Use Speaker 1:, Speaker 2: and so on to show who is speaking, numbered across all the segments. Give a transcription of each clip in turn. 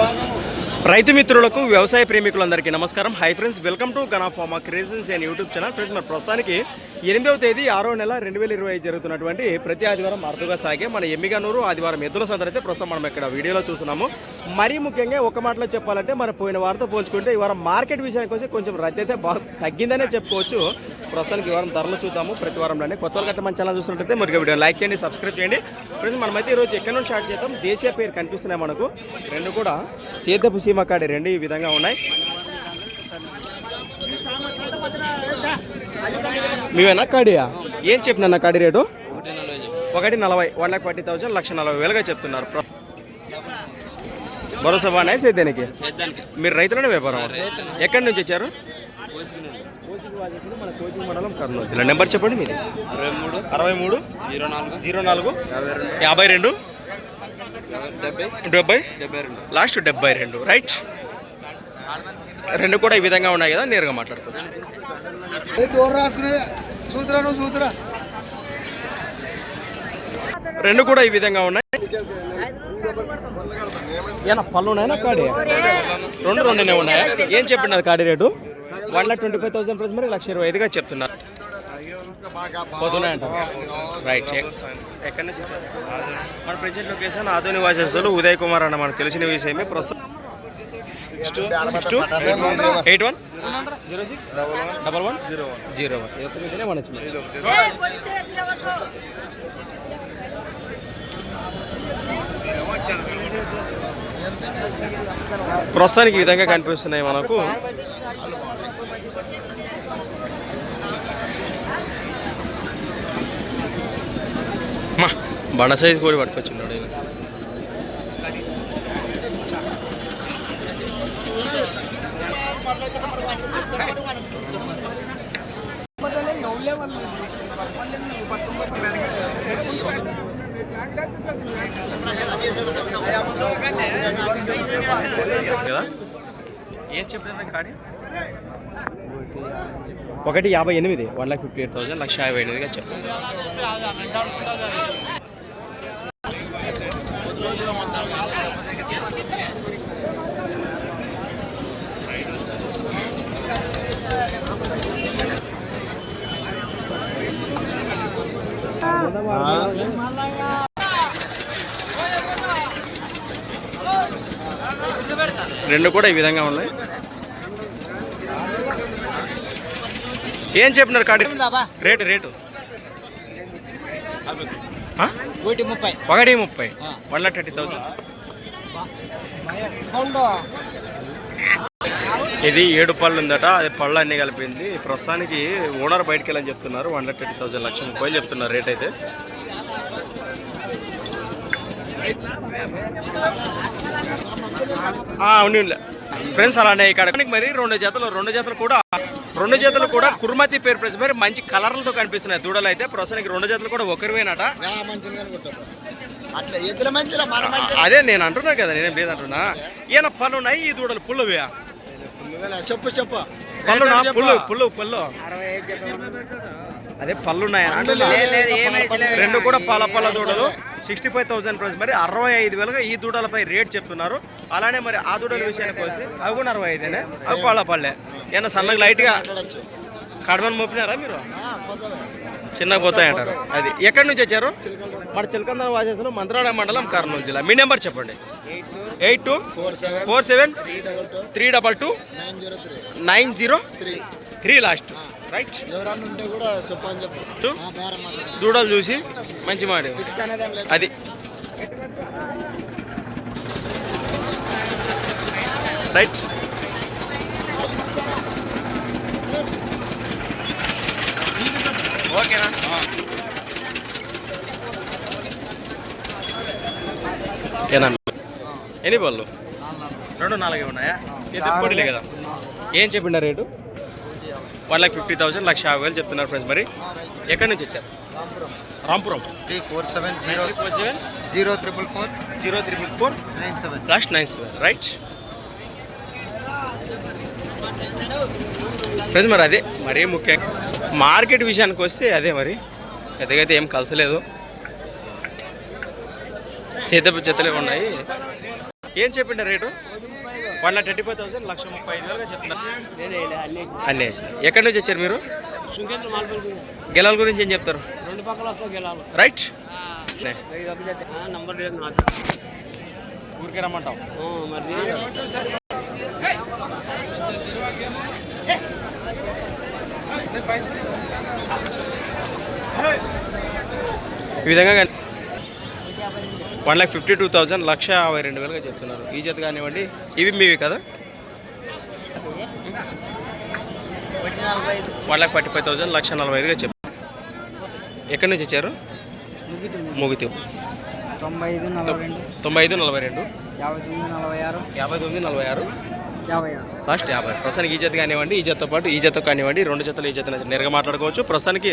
Speaker 1: Bye. రైతు మిత్రులకు వ్యవసాయ ప్రేమికులందరికీ నమస్కారం. Hi friends welcome to Gana creations and YouTube channel friends మరి ప్రస్తుతానికి ఎనిమిదవ తేదీ ఆరో నెల రెండు వేల ఇరవై ఐదు జరుగుతున్నటువంటి ప్రతి ఆదివారం అరుదుగా సాగే మన ఎమ్మిగానూరు ఆదివారం ఎద్దుల సందడి అయితే ప్రస్తుతం మనం ఇక్కడ వీడియోలో చూస్తున్నాము. మరీ ముఖ్యంగా ఒక మాటలో చెప్పాలంటే మన పోయిన వారంతో పోల్చుకుంటే ఈ వారం మార్కెట్ విషయానికి వచ్చి కొంచెం రద్దీ అయితే బాగా తగ్గిందనే చెప్పుకోవచ్చు. ప్రస్తుతానికి ఈ వారం ధరలు చూద్దాము. ప్రతి వారంలోనే కొత్త గట్ట మన ఛానల్ చూసినట్టయితే మరి వీడియో లైక్ చేయండి సబ్స్క్రైబ్ చేయండి. ఫ్రెండ్స్ మనమైతే ఈరోజు ఎక్కడి నుంచి స్టార్ట్ చేద్దాం? దేశీయ పేరు కనిపిస్తున్నాయి మనకు. రెండు కూడా. సేదపు సీమకాడి రెండు ఈ విధంగా ఉన్నాయి. మీవేనా కాడియా? ఏం చెప్పినా కాడి రేటు? ఒకటి నలభై వన్ లాక్ ఫార్టీ థౌసండ్ లక్ష నలభై వేలుగా చెప్తున్నారు. భరోసా బాగా సేద్యానికి మీరు రైతులనే వ్యాపారం ఎక్కడి నుంచి వచ్చారు? మన కోచింగ్ మండలం కర్నూలు నెంబర్ చెప్పండి మీది.
Speaker 2: మూడు
Speaker 1: అరవై మూడు
Speaker 2: జీరో నాలుగు
Speaker 1: జీరో నాలుగు
Speaker 2: యాభై రెండు
Speaker 1: యాభై రెండు
Speaker 2: డెబ్బై?
Speaker 1: లాస్ట్ డెబ్బై రెండు రైట్. రెండు కూడా ఈ విధంగా ఉన్నాయి కదా నేరుగా మాట్లాడుకోవచ్చు. రెండు కూడా ఈ విధంగా ఉన్నాయి. ఏనా పళ్ళు ఉన్నాయా కాడి? రెండు రెండునే ఉన్నాయా? ఏం చెప్పినారు కాడి rate? One lakh twenty five thousand price మరి లక్ష ఇరవై ఐదుగా చెప్తున్నారు. పోతున్నాయంట. రైట్ ఎక్కడి నుంచి? మన ప్రెజెంట్ లొకేషన్ ఆధునిక వాసస్సులు ఉదయ్ కుమార్ అన్న మనకు తెలిసిన విషయమే ప్రస్తుతం six two eight one zero six double one zero one zero one మన వచ్చింది ప్రస్తుతానికి ఈ విధంగా కనిపిస్తున్నాయి మనకు. మా బండ సైజు కోడి. కదా ఏం చెప్పిన కాడి ఒకటి యాభై ఎనిమిది one lakh fifty eight thousand లక్ష యాభై ఎనిమిదిగా చెప్పాను రెండు కూడా ఈ విధంగా ఉన్నాయి. ఏం చెప్పినారు కాడి? రేటు రేటు?
Speaker 3: ఒకటి ముప్పై.
Speaker 1: ఒకటి ముప్పై. One lakh thirty thousand. ఇది ఏడు పళ్ళు ఉందట అది పళ్ళు అన్ని కలిపింది. ప్రస్తుతానికి ఓనర్ బయటకు వెళ్ళని చెప్తున్నారు. వన్ లాక్ థర్టీ థౌసండ్ లక్ష ముప్పై చెప్తున్నారు రేట్ అయితే. అవును ఫ్రెండ్స్ అలానే ఇక్కడ మరి రెండు జతలు రెండు జతలు కూడా రెండు జతలు కూడా కుర్మతి పేరు ప్రెస్ మరి మంచి కలర్లతో కనిపిస్తున్నాయి దూడలు అయితే. ప్రస్తుతానికి రెండు జతలు కూడా ఒకరివేనట. అదే నేను అంటున్నా కదా నేనేం లేదంటున్నా. ఈయన పళ్ళు ఉన్నాయి ఈ దూడలు పుల్లవి.
Speaker 3: చెప్పు చెప్పు.
Speaker 1: పళ్ళు పుల్లు పుల్లు పుల్లు. అదే పళ్ళు ఉన్నాయి రెండు కూడా పాల పళ్ళ దూడలు. Sixty five thousand price. మరి అరవై ఐదు వేలుగా ఈ దూడలపై రేట్ చెప్తున్నారు. అలానే మరి ఆ దూడల విషయానికి వస్తే అవి కూడా అరవై ఐదేనే? అవి పాల పళ్ళే ఏమన్నా సన్నగా లైట్గా కడమని మోపినారా మీరు? చిన్నగా పోతాయి అంటారు అది ఎక్కడి నుంచి వచ్చారు? మన చిలకంద వాసేసిన మంత్రాడ మండలం కర్నూలు జిల్లా. మీ నెంబర్ చెప్పండి. Eight two
Speaker 3: four seven
Speaker 1: four seven
Speaker 3: three double two nine zero three
Speaker 1: last. Right
Speaker 3: ఎవరన్నా ఉంటే కూడా చెప్పని చెప్పు.
Speaker 1: దూడలు చూసి మంచి మాట.
Speaker 3: ఫిక్స్ అనేది
Speaker 1: అది. రైట్ ఓకేనా ఏనా ఎన్ని పళ్ళు రెండు నాలుగే ఉన్నాయా? పొడిలే కదా. ఏం చెప్పిండ rate? One lakh fifty thousand లక్ష యాభై వేలు చెప్తున్నారు ఫ్రెండ్స్ మరి. ఎక్కడి నుంచి వచ్చారు?
Speaker 3: Rampuram. Three four seven zero
Speaker 1: four seven?
Speaker 3: Zero triple four.
Speaker 1: Zero triple four?
Speaker 3: Nine seven.
Speaker 1: Last nine seven right. Friends మరి అదే మరీ ముఖ్యంగా మార్కెట్ విషయానికి వస్తే అదే మరి. పెద్దగా అయితే ఏం కలసలేదు. సీతపు జతలే ఉన్నాయి. ఏం చెప్పిండ rate? One lakh thirty five thousand లక్ష ముప్పై ఐదు వేలుగా చెప్తున్నారు. అన్నీ వేసినాయి. ఎక్కడి నుంచి వచ్చారు మీరు? గెలాల గురించి ఏం చెప్తారు?
Speaker 4: రెండు పక్కల గెలాలి.
Speaker 1: రైట్.
Speaker 4: నంబర్
Speaker 1: ఊరికే రమ్మంటాం
Speaker 4: మరి
Speaker 1: ఈ విధంగా one lakh fifty two thousand లక్ష యాభై రెండు వేలుగా చెప్తున్నారు. ఈ జత కానివ్వండి ఇవి మీవి కదా? One lakh forty five thousand లక్ష నలభై ఐదుగా చెప్పారు ఎక్కడి నుంచి వచ్చారు? ముగితి.
Speaker 4: తొంభై ఐదు నలభై రెండు.
Speaker 1: తొంభై ఐదు నలభై రెండు.
Speaker 4: యాభై తొమ్మిది నలభై ఆరు.
Speaker 1: యాభై తొమ్మిది నలభై ఆరు.
Speaker 4: యాభై ఆరు.
Speaker 1: లాస్ట్ యాభై. ప్రస్తుతానికి ఈ జత కానివ్వండి ఈ జతతో పాటు ఈ జత కానివ్వండి రెండు జతలు ఈ జత నేరుగా మాట్లాడుకోవచ్చు. ప్రస్తుతానికి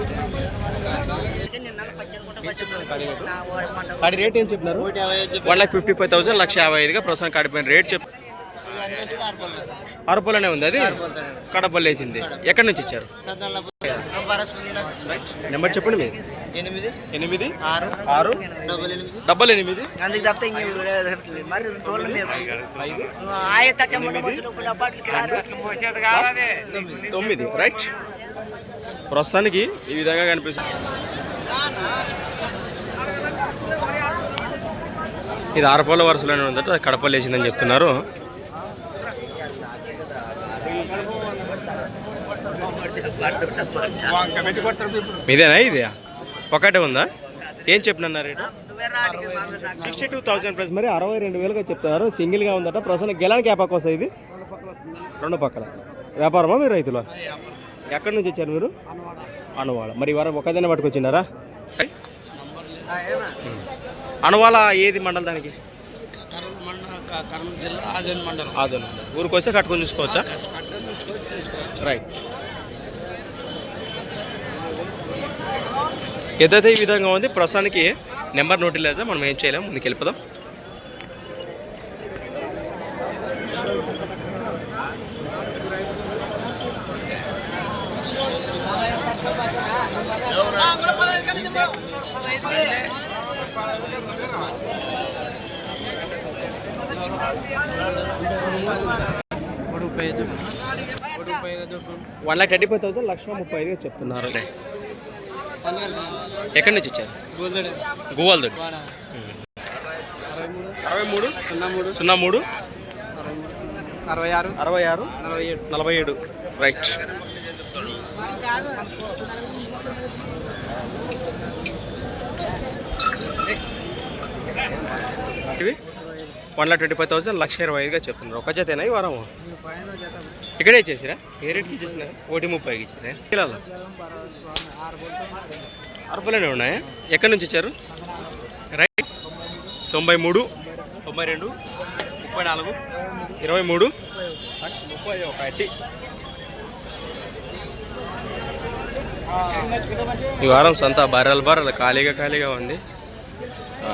Speaker 1: కాడి రేట్ ఏం చెప్పినారు? One lakh fifty five thousand లక్ష యాభై ఐదుగా ప్రస్తుతం కాడిపోయిన రేట్ చెప్ అరపలోనే ఉంది అది? కడపల్లి వేసింది. ఎక్కడి నుంచి ఇచ్చారు? నెంబర్ చెప్పండి మీరు.
Speaker 3: ఎనిమిది.
Speaker 1: ఎనిమిది.
Speaker 3: ఆరు.
Speaker 1: ఆరు.
Speaker 3: డబల్ ఎనిమిది.
Speaker 1: తొమ్మిది. రైట్. ప్రస్తుతానికి ఈ విధంగా కనిపిస్తుంది. ఇది ఆరపల్ల వరుసలోనే ఉందట కడపల్లి వేసిందని చెప్తున్నారు. మీదేనా ఇది? ఒకటే ఉందా? ఏం చెప్పినన్నారు రేటు? సిక్స్టీ టూ థౌసండ్ ప్లస్ మరి అరవై రెండు వేలుగా చెప్తున్నారు. సింగిల్గా ఉందట. ప్రస్తుతం గెలానికి యాపాకు వస్తుంది ఇది. రెండు పక్కల. వ్యాపారమా మీరు రైతులు? ఎక్కడి నుంచి వచ్చారు మీరు? అనువాడ. మరి వారం ఒకదైనా పట్టుకొచ్చినారా? అనువాల ఏది మండలం దానికి?
Speaker 3: ఆదోని. మండలం
Speaker 1: ఊరికి వస్తే కట్టుకొని చూసుకోవచ్చా. రైట్ ఏదైతే ఈ విధంగా ఉంది. ప్రస్తుతానికి నెంబర్ నోటి లేదా మనం ఏం చేయలేం. ముందుకు వెళ్ళిపోదాం. One lakh thirty five thousand లక్ష ముప్పై ఐదుగా చెప్తున్నారు. ఎక్కడి నుంచి ఇచ్చారు గోవాల్ దొడ్డి అరవై మూడు? సున్నా మూడు. సున్నా మూడు?
Speaker 4: అరవై ఆరు.
Speaker 1: అరవై ఆరు?
Speaker 4: నలభై ఏడు.
Speaker 1: నలభై ఏడు. రైట్. ఇవి? One lakh twenty five thousand లక్ష ఇరవై ఐదుగా చెప్తున్నారు. ఒక జతేనా ఈ వారం ఇక్కడే ఇచ్చేసిరా? ఏ రేట్కి ఇచ్చేసినారు? ఒకటి ముప్పైకి ఇచ్చారా కిలోలో? అరపలోనే ఉన్నాయా? ఎక్కడి నుంచి ఇచ్చారు రైట్. తొంభై మూడు తొంభై రెండు ముప్పై నాలుగు ఇరవై మూడు. ముప్పై ఒకటి ఈ వారం సంత బర్రెల బర్రెలు ఖాళీగా ఖాళీగా ఉంది. ఆ,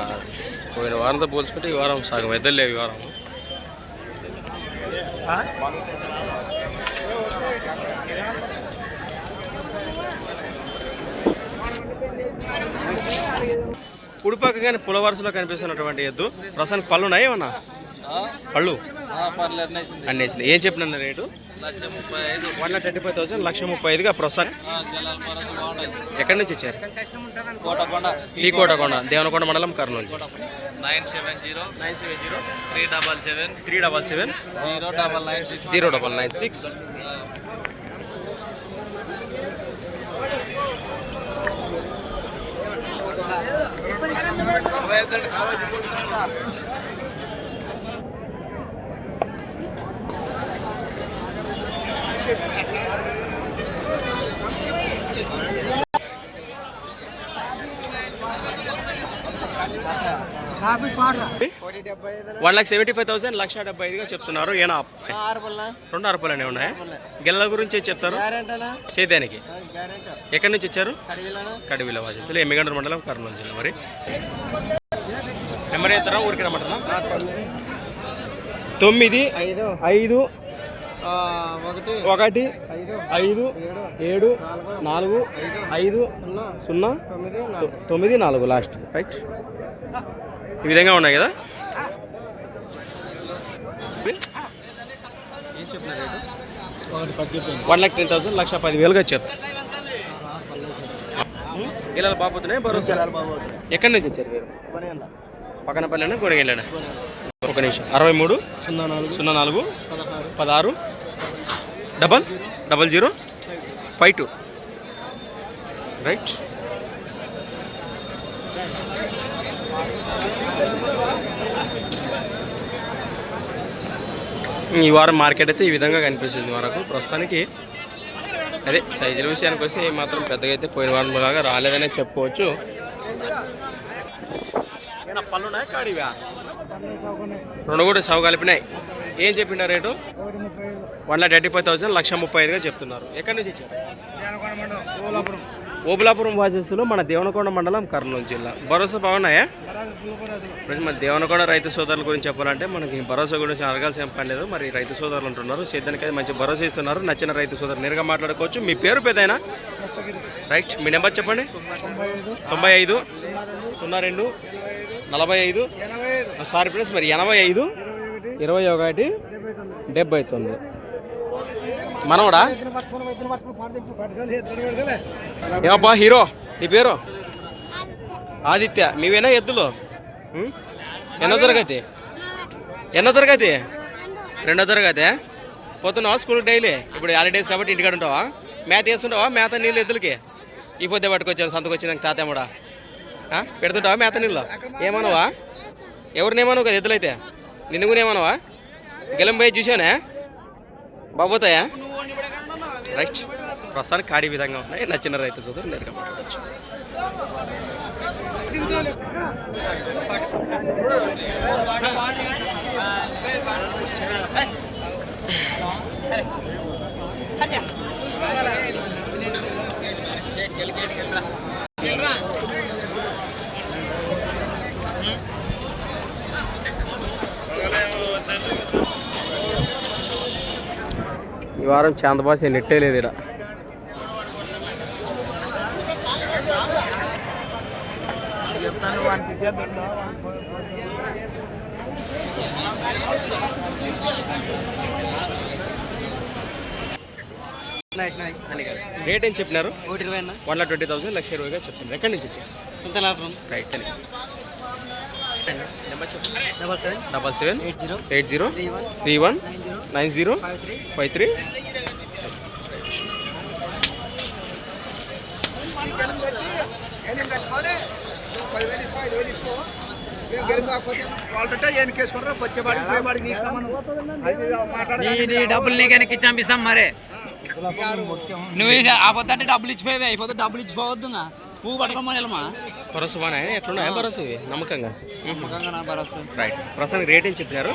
Speaker 1: పోయిన వారంతో పోల్చుకుంటే ఈ వారం సగం ఎద్దలు లేవు ఈ వారం. కుడిపక్కగానే పుల వరుసలో కనిపిస్తున్నటువంటి ఎద్దు. ప్రస్తుతానికి పళ్ళు ఉన్నాయి ఏమన్నా? పళ్ళు?
Speaker 2: పర్లేదు
Speaker 1: అన్నీ వేసినాయి. ఏం చెప్పిన rate? One lakh thirty five thousand లక్ష ముప్పై ఐదుగా ప్రస్తుతం
Speaker 2: బాగున్నాయి.
Speaker 1: ఎక్కడి నుంచి ఇచ్చారు
Speaker 2: కోటకొండ.
Speaker 1: టీకోటకొండ దేవనకొండ మండలం Kurnool.
Speaker 2: Nine seven zero
Speaker 1: nine seven zero
Speaker 2: three double seven
Speaker 1: three double seven
Speaker 2: zero double nine six
Speaker 1: zero double nine six
Speaker 4: copy పాడరా
Speaker 1: one lakh seventy five thousand లక్ష డెబ్బై ఐదుగా చెప్తున్నారు. ఏనా? రెండు అరపలనే? ఉన్నాయి. గెల్లల గురించి చెప్తారు.
Speaker 3: గ్యారెంటీ.
Speaker 1: ఎక్కడి నుంచి వచ్చారు? కడివిల వాసేస్తులు ఎమ్మిగండ్ర మండలం? కర్నూలు జిల్లా మరి. నెంబర్ ఎత్తారా ఊరికి రమ్మంటారా తొమ్మిది
Speaker 3: ఐదు. ఒకటి. ఐదు.
Speaker 1: ఏడు. నాలుగు. ఐదు.
Speaker 3: సున్నా. తొమ్మిది
Speaker 1: నాలుగు. లాస్ట్. రైట్ ఈ విధంగా ఉన్నాయి కదా? వన్ లాక్ టెన్ థౌసండ్ లక్ష పదివేలుగా చెప్తా ఇలా బాబోతున్నాయి భరోసా ఎక్కడి నుంచి వచ్చారు మీరు? పక్కన పల్లెనా కొనగెళ్ళానా ఒక నిమిషం. అరవై మూడు
Speaker 3: సున్నా నాలుగు
Speaker 1: సున్నా నాలుగు
Speaker 3: పదహారు
Speaker 1: double double zero five two. Right. ఈ వారం మార్కెట్ అయితే ఈ విధంగా కనిపిస్తుంది మనకు ప్రస్తుతానికి అదే సైజుల విషయానికి వస్తే ఏ మాత్రం పెద్దగా అయితే పోయిన వారం లాగా రాలేదనే చెప్పుకోవచ్చు. రెండు కూడా సౌ కలిపినాయి. ఏం చెప్పిండ rate? One lakh thirty five thousand లక్ష ముప్పై ఐదుగా చెప్తున్నారు. ఎక్కడి నుంచి ఇచ్చారు? ఓబులాపురం వాసస్సులో మన దేవనకొండ మండలం కర్నూలు జిల్లా. భరోసా బాగున్నాయా? ఫ్రెండ్స్ మన దేవనకొండ రైతు సోదరుల గురించి చెప్పాలంటే మనకి భరోసా గురించి అడగాల్సిన పని లేదు. మరి రైతు సోదరులు ఉంటున్నారు. సేద్యానికి అయితే మంచి భరోసా ఇస్తున్నారు. నచ్చిన రైతు సోదరు నేరుగా మాట్లాడుకోవచ్చు. మీ పేరు పెద్దయినా? రైట్ మీ నెంబర్ చెప్పండి.
Speaker 3: తొంభై ఐదు సున్నా రెండు
Speaker 1: నలభై ఐదు. సారీ ఫ్రెండ్స్ మరి ఎనభై ఐదు
Speaker 3: ఇరవై ఒకటి డెబ్బై తొమ్మిది.
Speaker 1: మనవడా? ఏమబ్బా హీరో నీ పేరు? ఆదిత్య మీవేనా ఎద్దులు? ఎన్నో తరగతి? ఎన్నో తరగతి? రెండో తరగతి? పొద్దున్నావా స్కూల్కి డైలీ? ఇప్పుడు హాలిడేస్ కాబట్టి ఇంటికాడ ఉంటావా? మేత వేస్తుంటావా మేత నీళ్ళు ఎద్దులకి? ఈ పొద్దు పట్టుకొచ్చాను సంతకు వచ్చిందాక తాతమ్మడా ఆ? పెడుతుంటావా మేత నీళ్ళు? ఏమనవా? ఎవరినేమనవు కదా ఎద్దులైతే? నిన్ను కూడా ఏమనవా? గెలం పోయి చూసానే బాబోతాయా రైట్. ప్రస్తుతానికి కాడి విధంగా ఉన్నాయి. నా చిన్న రైతు సోదరు నేరుగా మాట్లాడవచ్చు ఈ వారం చాందబాసి నెట్టే లేదు
Speaker 3: వాడికి
Speaker 1: రేట్ ఏం చెప్పినారు?
Speaker 3: ఇరవై
Speaker 1: వన్ లాక్ ట్వంటీ థౌసండ్ లక్ష ఇరవైగా చెప్తున్నారు. ఎక్కడి నుంచి రైట్ అని
Speaker 3: double seven
Speaker 1: double seven
Speaker 3: eight zero
Speaker 1: eight zero
Speaker 3: three one nine zero five three
Speaker 1: five three
Speaker 4: డబ్బులు నీకు వెనక్కి చంపిస్తాం మరే. నువ్వు ఆపోతే డబ్బులు ఇచ్చిపోయావి అయిపోతే డబ్బులు ఇచ్చిపోవద్దు పువ్వు పట్టుకోమని వెళ్ళమా
Speaker 1: భరోసా బాగా ఎట్లున్నాయా భరోసా ఇవి? నమ్మకంగా.
Speaker 3: భరోసా
Speaker 1: రైట్ ప్రస్తుతానికి రేట్ ఏం చెప్పినారు?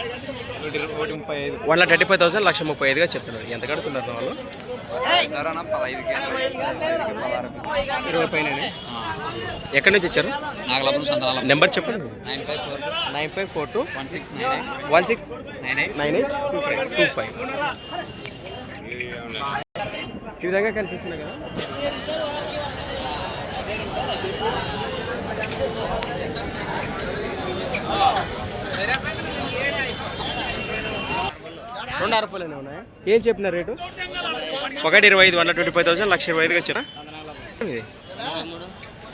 Speaker 1: One lakh thirty five thousand లక్ష ముప్పై ఐదుగా చెప్తున్నారు. ఎంత కడుతున్నారు వాళ్ళు? ఇరవై పైన ఎక్కడి నుంచి ఇచ్చారు
Speaker 4: నాగలాపురం
Speaker 1: నెంబర్ చెప్పండి.
Speaker 4: Nine five four
Speaker 1: nine five four two.
Speaker 4: One six nine
Speaker 1: one six
Speaker 4: nine eight.
Speaker 1: Nine eight two five. Two five. ఈ విధంగా కనిపిస్తుంది కదా? రెండు అరపలేనే ఉన్నాయా? ఏం చెప్పిన రేటు? ఒకటి ఇరవై ఐదు వన్ ట్వంటీ ఫైవ్ థౌసండ్ లక్ష ఇరవై ఐదుగా వచ్చినా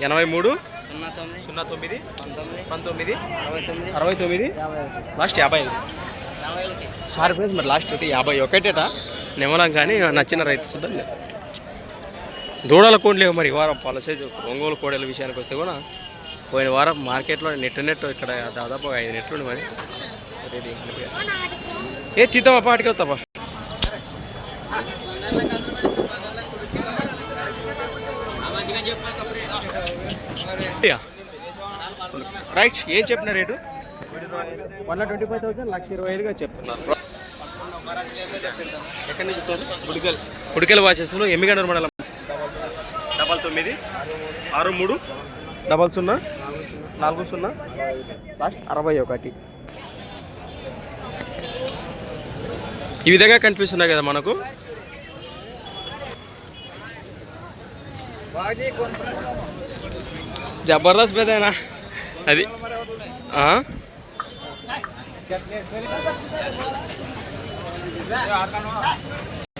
Speaker 1: ఎనభై మూడు
Speaker 3: సున్నా తొమ్మిది
Speaker 1: సున్నా తొమ్మిది
Speaker 3: పంతొమ్మిది అరవై తొమ్మిది
Speaker 1: లాస్ట్ యాభై ఐదు. సార్ ఫ్రెండ్స్ మరి లాస్ట్ అయితే యాభై ఒకటేట. నిమ్మలం కానీ నచ్చిన రైతు చూద్దాం. దూడల కోడి లేవు మరి. ఈ వారం పాల సైజు ఒంగోలు కోడల విషయానికి వస్తే కూడా పోయిన వారం మార్కెట్లో నెట్ నెట్ ఇక్కడ దాదాపు ఐదు నెట్లు మరి ఏ తీద్దామా పాటికి వస్తావా రైట్ ఏం చెప్పిన rate? One twenty five thousand లక్ష ఇరవై ఐదుగా చెప్తున్నారు ఎక్కడి నుంచి వచ్చారు ఉడికల్ ఉడికల్ వాచెస్లో ఎమ్మిగనూరు మండలం డబల్ తొమ్మిది ఆరు మూడు డబల్ సున్నా నాలుగు సున్నా లాస్ట్ అరవై ఒకటి. ఈ విధంగా కనిపిస్తున్నాయి కదా మనకు. జబర్దస్త్ పెద్దనా అది. ఆ?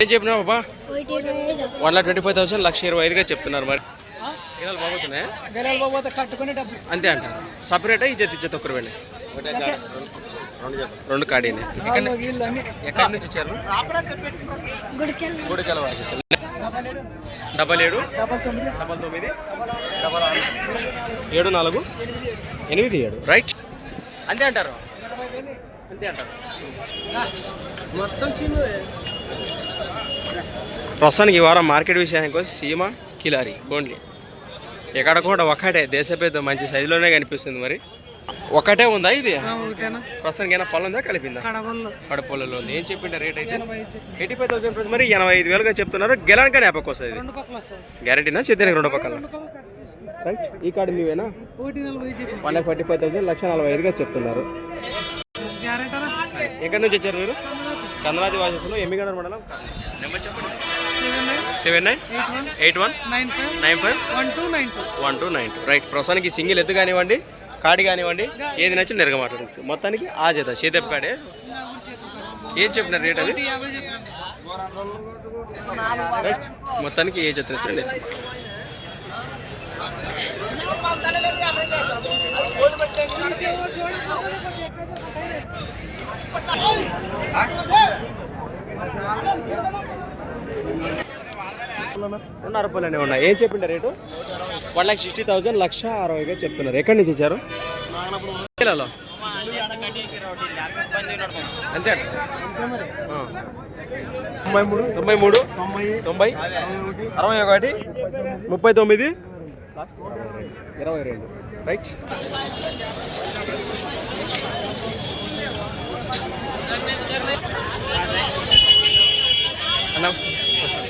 Speaker 1: ఏం చెప్పినావు బాబా? One lakh twenty five thousand లక్ష ఇరవై ఐదుగా చెప్తున్నారు మరి. గెలాలు బాగుతున్నాయా
Speaker 4: కట్టుకునే డబ్బు
Speaker 1: అంతే అంట. సపరేటా ఇజ్జత్ ఇజ్జత్ ఒక్కరు వెళ్ళి? రెండు కాడీనే. ఎక్కడి నుంచి వచ్చారు? గుడికల వాసేసి. డబల్ ఏడు.
Speaker 4: డబల్ తొమ్మిది.
Speaker 1: డబల్ తొమ్మిది. డబల్ ఆరు. ఏడు నాలుగు. ఎనిమిది ఏడు. రైట్. అంతే అంటారు. అంతే అంటారు. మొత్తం ప్రస్తుతానికి ఈ వారం మార్కెట్ విషయానికి వచ్చి సీమ కిలారి ఓన్లీ ఎక్కడ కూడా ఒకటే దేశ పెద్ద మంచి సైజులోనే కనిపిస్తుంది మరి. ఒకటే ఉందా ఇది? ప్రస్తుతానికి ఏమైనా పొలం ఉందా? కలిపిందా? కడపొలలో ఉంది. ఏం చెప్పిండే రేట్ అయితే? ఎయిటీ ఫైవ్ థౌసండ్ రూపీస్ మరి ఎనభై ఐదు వేలుగా చెప్తున్నారు. గెలానికి కానీ యాపక్ వస్తుంది గ్యారెంటీనా చేద్దానికి రెండు పక్కల. రైట్ ఈ card మీవేనా? One lakh forty five thousand లక్ష నలభై ఐదుగా చెప్తున్నారు. ఎక్కడి నుంచి వచ్చారు మీరు? కందనాది వాసెస్లో ఎమ్మిగడ మండలం నెంబర్ చెప్పండి. Seven nine eight one
Speaker 4: nine five
Speaker 1: nine five
Speaker 4: one two nine two
Speaker 1: one two nine two right ప్రస్తుతానికి సింగిల్ ఎత్తు కానివ్వండి కాడి కానివ్వండి ఏది నచ్చి నెరగ మాట్లాడచ్చు మొత్తానికి ఆ చేత చేతప్ కాడే. ఏం చెప్పినారు రేట్ అది? రైట్ మొత్తానికి ఏ జత నచ్చండి రెండున్నర రూపాయలనే ఉన్నాయి. ఏం చెప్పిండే rate? One lakh sixty thousand లక్ష అరవైగా చెప్తున్నారు. ఎక్కడి నుంచి ఇచ్చారు జిల్లాలో. అంతే. తొంభై మూడు. తొంభై మూడు. తొంభై. అరవై ఒకటి. ముప్పై తొమ్మిది. ఇరవై రెండు. రైట్. వస్తాను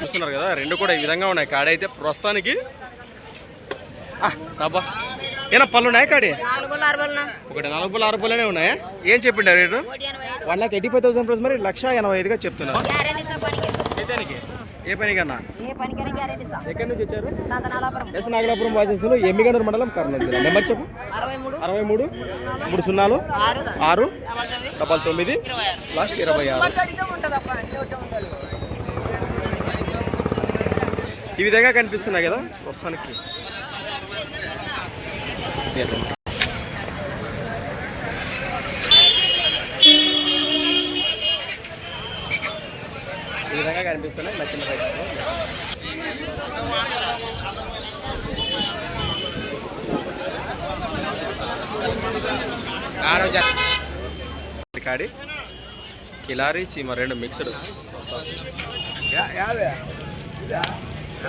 Speaker 1: చూస్తున్నారు కదా రెండు కూడా ఈ విధంగా ఉన్నాయి. కాడైతే ప్రస్తుతానికి. రాబా. ఏనా పళ్ళు ఉన్నాయా కాడి? ఒకటి నాలుగు పళ్ళు ఆరు పళ్ళనే ఉన్నాయా? ఏం చెప్పిండ rate? One lakh eighty five thousand plus మరి లక్ష ఎనభై ఐదుగా చెప్తున్నారు. చేయడానికి ఏ పనికన్నా? ఎక్కడి నుంచి వచ్చారు? ఎస్ నాగలాపురం వాసేసులు ఎమ్మిగనూరు మండలం కర్నూలు జిల్లా. నెంబర్ చెప్పు.
Speaker 5: అరవై మూడు.
Speaker 1: అరవై మూడు మూడు సున్నాలు
Speaker 5: ఆరు. డబల్ తొమ్మిది.
Speaker 1: లాస్ట్ ఇరవై ఆరు.
Speaker 5: ఉంటుంది అప్ప అన్నీ ఒకటే ఉంటుంది
Speaker 1: ఈ విధంగా కనిపిస్తున్నాయి కదా ప్రస్తుతానికి. ఈ విధంగా కనిపిస్తున్నాయి నచ్చిన రైతు కాడి కిలారి సీమ రెండు మిక్స్డ్.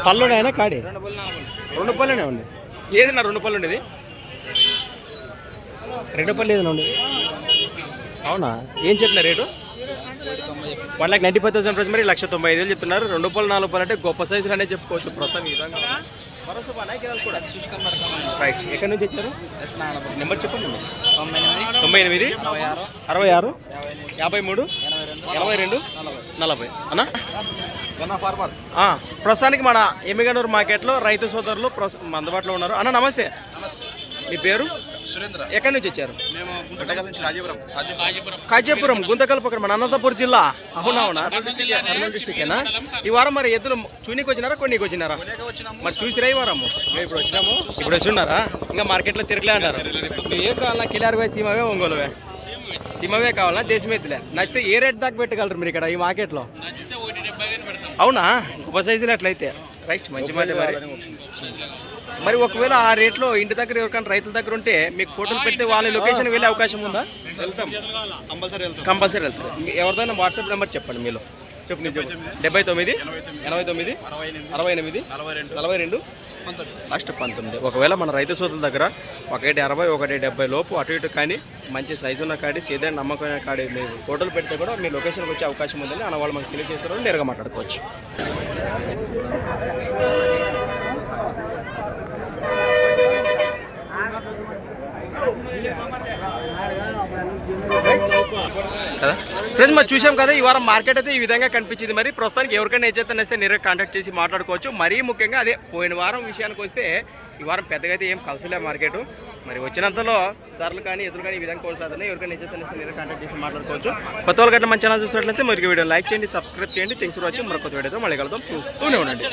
Speaker 1: పళ్ళు ఉన్నాయనా కాడి? రెండు పళ్ళునే ఉంది ఏది నా రెండు పళ్ళు ఉండేది? రెండు పని ఏదైనా ఉండేది అవునా? ఏం చెప్పిన rate? One lakh ninety five thousand price మరి లక్ష తొంభై ఐదు వేలు చెప్తున్నారు. రెండు పళ్ళు నాలుగు పళ్ళు అంటే గొప్ప సైజులు అనే చెప్పుకోవచ్చు ప్రస్తుతం ఈ విధంగా. రైట్. ఎక్కడి నుంచి వచ్చారు? నెంబర్ చెప్పండి తొంభై ఎనిమిది అరవై ఆరు యాభై మూడు ఎనభై రెండు నలభై. అన్నా? ప్రస్తుతానికి మన ఎమ్మిగనూరు మార్కెట్లో రైతు సోదరులు అందుబాటులో ఉన్నారు. అన్న నమస్తే. మీ పేరు?
Speaker 6: సురేంద్ర.
Speaker 1: ఎక్కడి నుంచి వచ్చారు?
Speaker 6: మేము గుంటకల్ నుంచి రాజీపురం రాజీపురం
Speaker 1: కాజాపురం. గుంతకల్ పక్కన. మన అనంతపురం జిల్లా. అవునా అవునా? డిస్టికేనా ఈ వారం మరి ఎద్దులు చూనికి వచ్చినారా కొన్నికి వచ్చినారా? మరి చూసిరా ఈ వారం మేము ఇప్పుడు వచ్చినాము. ఇప్పుడు వచ్చి ఉన్నారా? ఇంకా మార్కెట్లో తిరగలే అంటారు ఏం కావాలన్నా కిలార్ వే సీమవే ఒంగోలువే. సీమవే కావాలన్నా దేశమెత్తులే నచ్చితే ఏ రేట్ దాకా పెట్టగలరు మీరు ఇక్కడ ఈ మార్కెట్లో? అవునా? గొప్ప సైజులు అట్లయితే. రైట్ మంచి మాట మరి. మరి ఒకవేళ ఆ రేట్లో ఇంటి దగ్గర ఎవరికైనా రైతుల దగ్గర ఉంటే మీకు ఫోటోలు పెడితే వాళ్ళ లొకేషన్ వెళ్ళే అవకాశం ఉందా?
Speaker 6: వెళ్తాం. కంపల్సరీ వెళ్తాం.
Speaker 1: కంపల్సరీ వెళ్తారు. ఎవరిదైనా వాట్సాప్ నెంబర్ చెప్పండి మీలో. చెప్పు డెబ్బై తొమ్మిది ఎనభై తొమ్మిది అరవై ఎనిమిది. నలభై రెండు. లాస్ట్ పంతొమ్మిది. ఒకవేళ మన రైతు సోదరుల దగ్గర ఒకటి అరవై ఒకటి డెబ్బై లోపు అటు ఇటు కానీ మంచి సైజు ఉన్న కాడి సీదా నమ్మకమైన కాడి మీరు ఫోటోలు పెడితే కూడా మీ లొకేషన్కి వచ్చే అవకాశం ఉందని అన్న వాళ్ళు మనకు తెలియజేస్తారు. నేరుగా మాట్లాడుకోవచ్చు. కదా? ఫ్రెండ్స్ మరి చూసాం కదా ఈ వారం మార్కెట్ అయితే ఈ విధంగా కనిపించింది. మరి ప్రస్తుతానికి ఎవరికైనా ఏదైతే నేస్తే నేరుగా కాంటాక్ట్ చేసి మాట్లాడుకోవచ్చు. మరీ ముఖ్యంగా అదే పోయిన వారం విషయానికి వస్తే ఈ వారం పెద్దగా అయితే ఏం కలిసిలే మార్కెట్ మరి వచ్చినంతలో ధరలు కానీ ఎదురు కానీ ఈ విధంగా కొనసాగుతున్నాయి. ఎవరికైనా ఏదైతే నేస్తే నేరుగా కాంటాక్ట్ చేసి మాట్లాడుకోవచ్చు. కొత్త వాళ్ళ గట్ల మంచి ఛానల్ చూసినట్లయితే మరి వీడియో లైక్ చేయండి సబ్స్క్రైబ్ చేయండి. థింగ్స్ వచ్చి మరొక వీడియోతో మళ్ళీ కలుద్దాం. చూస్తూనే ఉండండి.